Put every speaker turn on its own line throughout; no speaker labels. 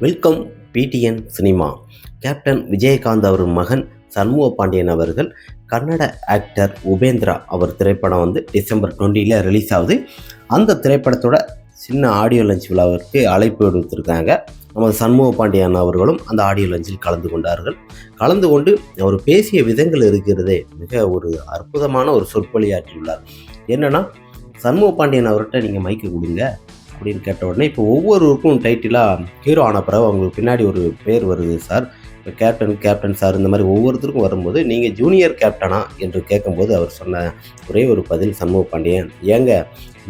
Welcome PTN cinema. Captain Vijayakanth அவர் மகன் சண்முக பாண்டியன் அவர்கள் கன்னட ஆக்டர் உபேந்திரா அவர் திரைப்படம் வந்து டிசம்பர் டுவெண்ட்டியில் ரிலீஸ் ஆகுது. அந்த திரைப்படத்தோட சின்ன ஆடியோ லஞ்ச் விழாவிற்கு அழைப்பு விடுத்திருக்காங்க. நமது சண்முக பாண்டியன் அவர்களும் அந்த ஆடியோ லஞ்சில் கலந்து கொண்டார்கள். கலந்து கொண்டு அவர் பேசிய விதங்கள் இருக்கிறதே மிக ஒரு அற்புதமான ஒரு சொற்பொழியாற்றியுள்ளார். என்னென்னா சண்முக பாண்டியன் அவர்கிட்ட நீங்கள் மைக்கு கொடுங்க. அப்படின்னு கேட்ட உடனே இப்போ ஒவ்வொருவருக்கும் டைட்டிலாக ஹீரோ ஆன பிறகு அவங்களுக்கு பின்னாடி ஒரு பேர் வருது சார் இப்போ கேப்டன் கேப்டன் சார் இந்த மாதிரி ஒவ்வொருத்தருக்கும் வரும்போது நீங்கள் ஜூனியர் கேப்டனா என்று கேட்கும்போது அவர் சொன்ன ஒரே ஒரு பதில் சண்முக பாண்டியன். ஏங்க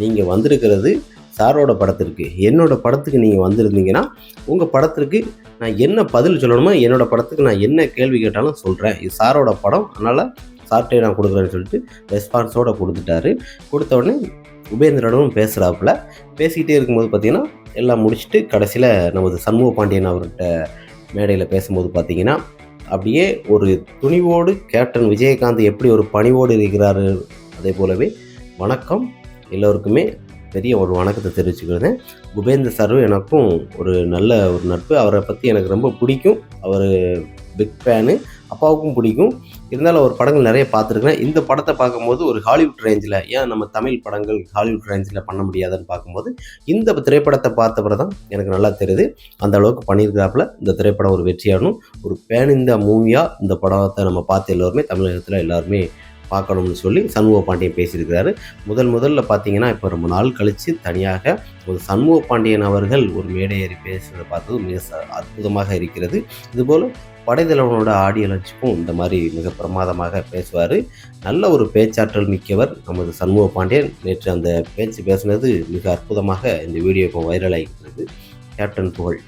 நீங்கள் வந்திருக்கிறது சாரோட படத்திற்கு. என்னோட படத்துக்கு நீங்கள் வந்திருந்தீங்கன்னா உங்கள் படத்திற்கு நான் என்ன பதில் சொல்லணுமோ என்னோடய படத்துக்கு நான் என்ன கேள்வி கேட்டாலும் சொல்கிறேன் இது சாரோட படம் அதனால் சார்ட்டே நான் கொடுக்குறேன்னு சொல்லிட்டு ரெஸ்பான்ஸோடு கொடுத்துட்டாரு. கொடுத்த உடனே உபேந்திரனும் பேசுகிறாப்புல பேசிக்கிட்டே இருக்கும்போது பார்த்திங்கன்னா எல்லாம் முடிச்சுட்டு கடைசியில் நமது சண்முக பாண்டியன் அவர்கிட்ட மேடையில் பேசும்போது பார்த்தீங்கன்னா அப்படியே ஒரு துணிவோடு கேப்டன் விஜயகாந்த் எப்படி ஒரு பணிவோடு இருக்கிறாரு அதே போலவே வணக்கம். எல்லோருக்குமே பெரிய ஒரு வணக்கத்தை தெரிவிச்சுக்கிறேன். உபேந்திர சாரும் எனக்கும் ஒரு நல்ல ஒரு நட்பு. அவரை பற்றி எனக்கு ரொம்ப பிடிக்கும். அவர் பிக் ஃபேனு அப்பாவுக்கும் பிடிக்கும். இருந்தாலும் அவர் படங்கள் நிறைய பார்த்துருக்கேன். இந்த படத்தை பார்க்கும்போது ஒரு ஹாலிவுட் ரேஞ்சில் ஏன் நம்ம தமிழ் படங்கள் ஹாலிவுட் ரேஞ்சில் பண்ண முடியாதுன்னு பார்க்கும்போது இந்த திரைப்படத்தை பார்த்தப்பறம் தான் எனக்கு நல்லா தெரியுது. அந்த அளவுக்கு பண்ணியிருக்கிறாப்புல இந்த திரைப்படம் ஒரு வெற்றியாகணும் ஒரு பேன் இந்த மூவியாக இந்த படத்தை நம்ம பார்த்து எல்லோருமே தமிழகத்தில் எல்லாருமே பார்க்கணும்னு சொல்லி சண்முக பாண்டியன் பேசியிருக்கிறாரு. முதல் முதல்ல பார்த்தீங்கன்னா இப்போ ரொம்ப நாள் கழித்து தனியாக ஒரு சண்முக பாண்டியன் அவர்கள் ஒரு மேடை ஏறி பேசுகிறத பார்த்தது மிக ச- அற்புதமாக இருக்கிறது. இதுபோல் படைத்தலைவனோட ஆடியோ லஞ்சுக்கும் இந்த மாதிரி மிக பிரமாதமாக பேசுவார். நல்ல ஒரு பேச்சாற்றல் மிக்கவர் நமது சண்முக பாண்டியன். நேற்று அந்த பேச்சு பேசினது மிக அற்புதமாக இந்த வீடியோ இப்போ வைரல் கேப்டன் புகழ்.